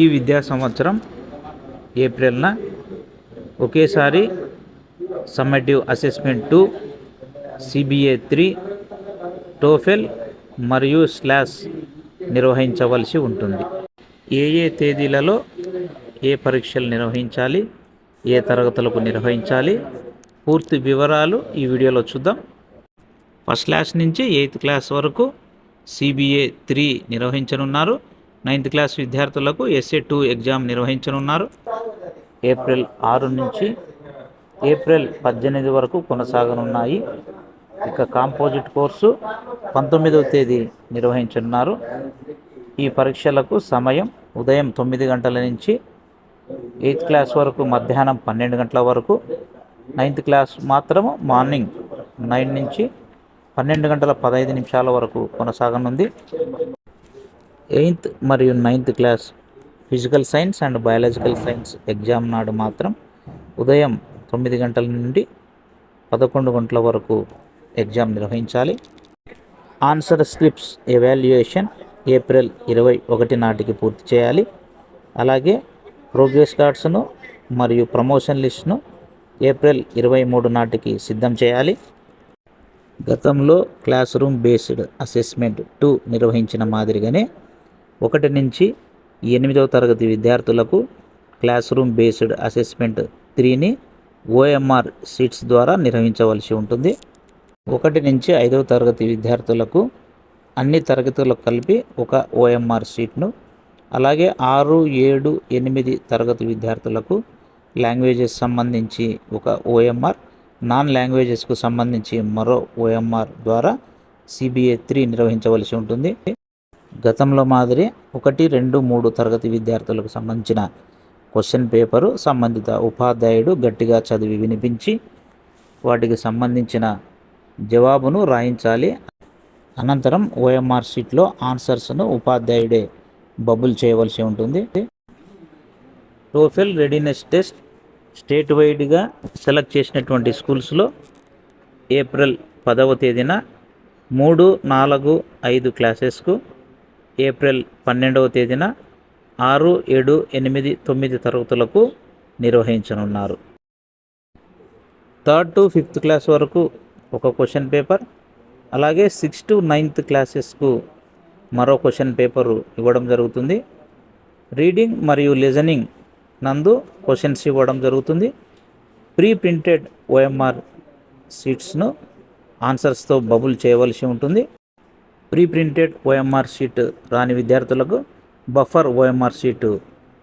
ఈ విద్యా సంవత్సరం ఏప్రిల్న ఒకేసారి summative assessment two CBA three TOEFL మరియు స్లాస్ నిర్వహించవలసి ఉంటుంది. ఏ ఏ తేదీలలో ఏ పరీక్షలు నిర్వహించాలి ఏ తరగతులకు నిర్వహించాలి పూర్తి వివరాలు ఈ వీడియోలో చూద్దాం. ఫస్ట్ క్లాస్ నుంచి ఎయిత్ క్లాస్ వరకు సిబిఏ త్రీ నిర్వహించనున్నారు. నైన్త్ క్లాస్ విద్యార్థులకు ఎస్ఏ టూ ఎగ్జామ్ నిర్వహించనున్నారు. ఏప్రిల్ ఆరు నుంచి ఏప్రిల్ పద్దెనిమిది వరకు కొనసాగనున్నాయి. ఇక కాంపోజిట్ కోర్సు పంతొమ్మిదవ తేదీ నిర్వహించనున్నారు. ఈ పరీక్షలకు సమయం ఉదయం తొమ్మిది గంటల నుంచి ఎయిత్ క్లాస్ వరకు మధ్యాహ్నం పన్నెండు గంటల వరకు. నైన్త్ క్లాస్ మాత్రము మార్నింగ్ నైన్ నుంచి పన్నెండు గంటల పదహైదు నిమిషాల వరకు కొనసాగనుంది. ఎయిత్ మరియు ninth class physical science and biological science exam నాడు మాత్రం ఉదయం తొమ్మిది గంటల నుండి పదకొండు గంటల వరకు ఎగ్జామ్ నిర్వహించాలి. ఆన్సర్ స్క్రిప్ట్స్ ఎవాల్యుయేషన్ ఏప్రిల్ ఇరవై ఒకటి నాటికి పూర్తి చేయాలి. అలాగే ప్రోగ్రెస్ కార్డ్స్ను మరియు ప్రమోషన్ లిస్ట్ను ఏప్రిల్ ఇరవై మూడు నాటికి సిద్ధం చేయాలి. గతంలో class room based assessment two నిర్వహించిన మాదిరిగానే ఒకటి నుంచి ఎనిమిదవ తరగతి విద్యార్థులకు క్లాస్ రూమ్ బేస్డ్ అసెస్మెంట్ త్రీని ఓఎంఆర్ సీట్స్ ద్వారా నిర్వహించవలసి ఉంటుంది. ఒకటి నుంచి ఐదవ తరగతి విద్యార్థులకు అన్ని తరగతులకు కలిపి ఒక ఓఎంఆర్ సీట్ను అలాగే ఆరు ఏడు ఎనిమిది తరగతి విద్యార్థులకు లాంగ్వేజెస్ సంబంధించి ఒక ఓఎంఆర్ నాన్ లాంగ్వేజెస్కు సంబంధించి మరో ఓఎంఆర్ ద్వారా సిబిఏ త్రీ నిర్వహించవలసి ఉంటుంది. గతంలో మాదిరి ఒకటి రెండు మూడు తరగతి విద్యార్థులకు సంబంధించిన క్వశ్చన్ పేపరు సంబంధిత ఉపాధ్యాయుడు గట్టిగా చదివి వినిపించి వాటికి సంబంధించిన జవాబును రాయించాలి. అనంతరం ఓఎంఆర్ షీట్లో ఆన్సర్స్ను ఉపాధ్యాయుడే బబుల్ చేయవలసి ఉంటుంది. టోఫెల్ రెడీనెస్ టెస్ట్ స్టేట్ వైడ్గా సెలెక్ట్ చేసినటువంటి స్కూల్స్లో ఏప్రిల్ పదవ తేదీన మూడు నాలుగు ఐదు క్లాసెస్కు ఏప్రిల్ పన్నెండవ తేదీన ఆరు ఏడు ఎనిమిది తొమ్మిది తరగతులకు నిర్వహించనున్నారు. థర్డ్ టు ఫిఫ్త్ క్లాస్ వరకు ఒక క్వశ్చన్ పేపర్ అలాగే సిక్స్త్ టు నైన్త్ క్లాసెస్కు మరో క్వశ్చన్ పేపరు ఇవ్వడం జరుగుతుంది. రీడింగ్ మరియు లిజనింగ్ నందు క్వశ్చన్స్ ఇవ్వడం జరుగుతుంది. ప్రీ ప్రింటెడ్ ఓఎంఆర్ షీట్స్ను ఆన్సర్స్తో బబుల్ చేయవలసి ఉంటుంది. ప్రీ ప్రింటెడ్ ఓఎంఆర్ షీట్ రాని విద్యార్థులకు బఫర్ ఓఎంఆర్ షీటు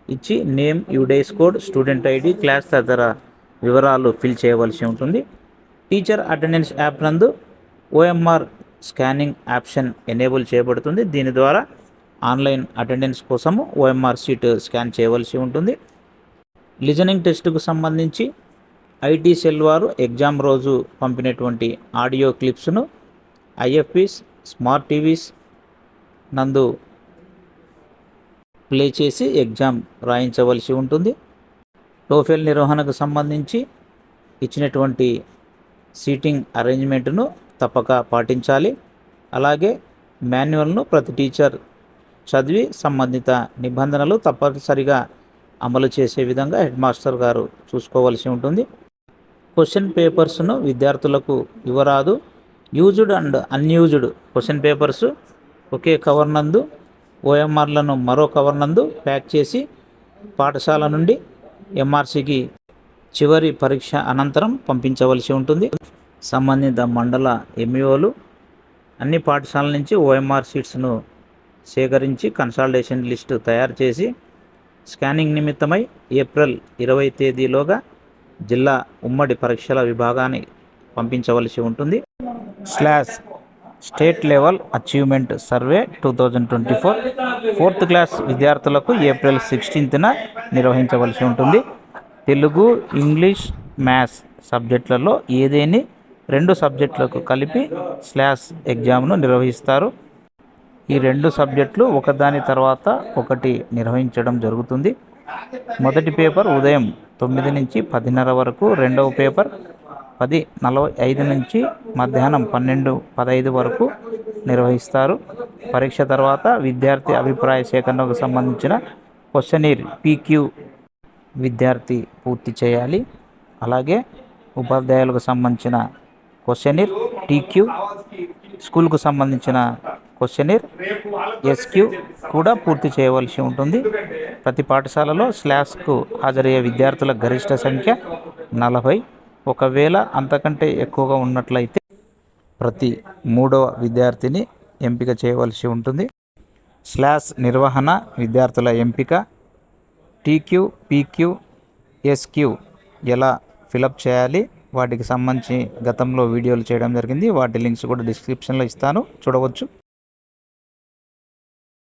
ఇచ్చి name UDISE code student ID class తదితర వివరాలు ఫిల్ చేయవలసి ఉంటుంది. టీచర్ అటెండెన్స్ యాప్ నందు ఓఎంఆర్ స్కానింగ్ ఆప్షన్ ఎనేబుల్ చేయబడుతుంది. దీని ద్వారా ఆన్లైన్ అటెండెన్స్ కోసము ఓఎంఆర్ షీట్ స్కాన్ చేయవలసి ఉంటుంది. లిజనింగ్ టెస్ట్కు సంబంధించి ఐటీ సెల్ వారు ఎగ్జామ్ రోజు పంపినటువంటి ఆడియో క్లిప్స్ను ఐఎఫ్పిస్ స్మార్ట్ టీవీస్ నందు ప్లే చేసి ఎగ్జామ్ రాయించవలసి ఉంటుంది. టోఫెల్ నిర్వహణకు సంబంధించి ఇచ్చినటువంటి సీటింగ్ అరేంజ్మెంట్ను తప్పక పాటించాలి. అలాగే మాన్యువల్ను ప్రతి టీచర్ చదివి సంబంధిత నిబంధనలు తప్పనిసరిగా అమలు చేసే విధంగా హెడ్ మాస్టర్ గారు చూసుకోవాల్సి ఉంటుంది. క్వశ్చన్ పేపర్స్ను విద్యార్థులకు ఇవ్వరాదు. Used and unused question papers okay cover నందు ఓఎంఆర్లను మరో కవర్ నందు ప్యాక్ చేసి పాఠశాల నుండి ఎంఆర్సికి చివరి పరీక్ష అనంతరం పంపించవలసి ఉంటుంది. సంబంధిత మండల ఎంఈఓలు అన్ని పాఠశాలల నుంచి ఓఎంఆర్ షీట్స్ను సేకరించి కన్సల్టేషన్ లిస్టు తయారు చేసి స్కానింగ్ నిమిత్తమై ఏప్రిల్ ఇరవై తేదీలోగా జిల్లా ఉమ్మడి పరీక్షల విభాగాన్ని పంపించవలసి ఉంటుంది. Slash state level achievement survey two thousand twenty four fourth class విద్యార్థులకు ఏప్రిల్ సిక్స్టీన్త్న నిర్వహించవలసి ఉంటుంది. తెలుగు ఇంగ్లీష్ మ్యాథ్స్ సబ్జెక్టులలో ఏదేని రెండు సబ్జెక్టులకు కలిపి స్లాష్ ఎగ్జామ్ను నిర్వహిస్తారు. ఈ రెండు సబ్జెక్టులు ఒకదాని తర్వాత ఒకటి నిర్వహించడం జరుగుతుంది. మొదటి పేపర్ ఉదయం తొమ్మిది నుంచి పదిన్నర వరకు రెండవ పేపర్ పది నలభై ఐదు నుంచి మధ్యాహ్నం పన్నెండు పదహైదు వరకు నిర్వహిస్తారు. పరీక్ష తర్వాత విద్యార్థి అభిప్రాయ సేకరణకు సంబంధించిన క్వశ్చనీర్ పీక్యూ విద్యార్థి పూర్తి చేయాలి. అలాగే ఉపాధ్యాయులకు సంబంధించిన క్వశ్చనీర్ టీక్యూ స్కూల్కు సంబంధించిన క్వశ్చనీర్ ఎస్క్యూ కూడా పూర్తి చేయవలసి ఉంటుంది. ప్రతి పాఠశాలలో స్లాస్కు హాజరయ్యే విద్యార్థుల గరిష్ట సంఖ్య నలభై. ఒకవేళ అంతకంటే ఎక్కువగా ఉన్నట్లయితే ప్రతి మూడవ విద్యార్థిని ఎంపిక చేయవలసి ఉంటుంది. స్లాస్ నిర్వహణ విద్యార్థుల ఎంపిక. టీక్యూ పీక్యూ ఎస్క్యూ ఎలా ఫిలప్ చేయాలి? వాటికి సంబంధించి గతంలో వీడియోలు చేయడం జరిగింది. వాటి లింక్స్ కూడా డిస్క్రిప్షన్లో ఇస్తాను. చూడవచ్చు.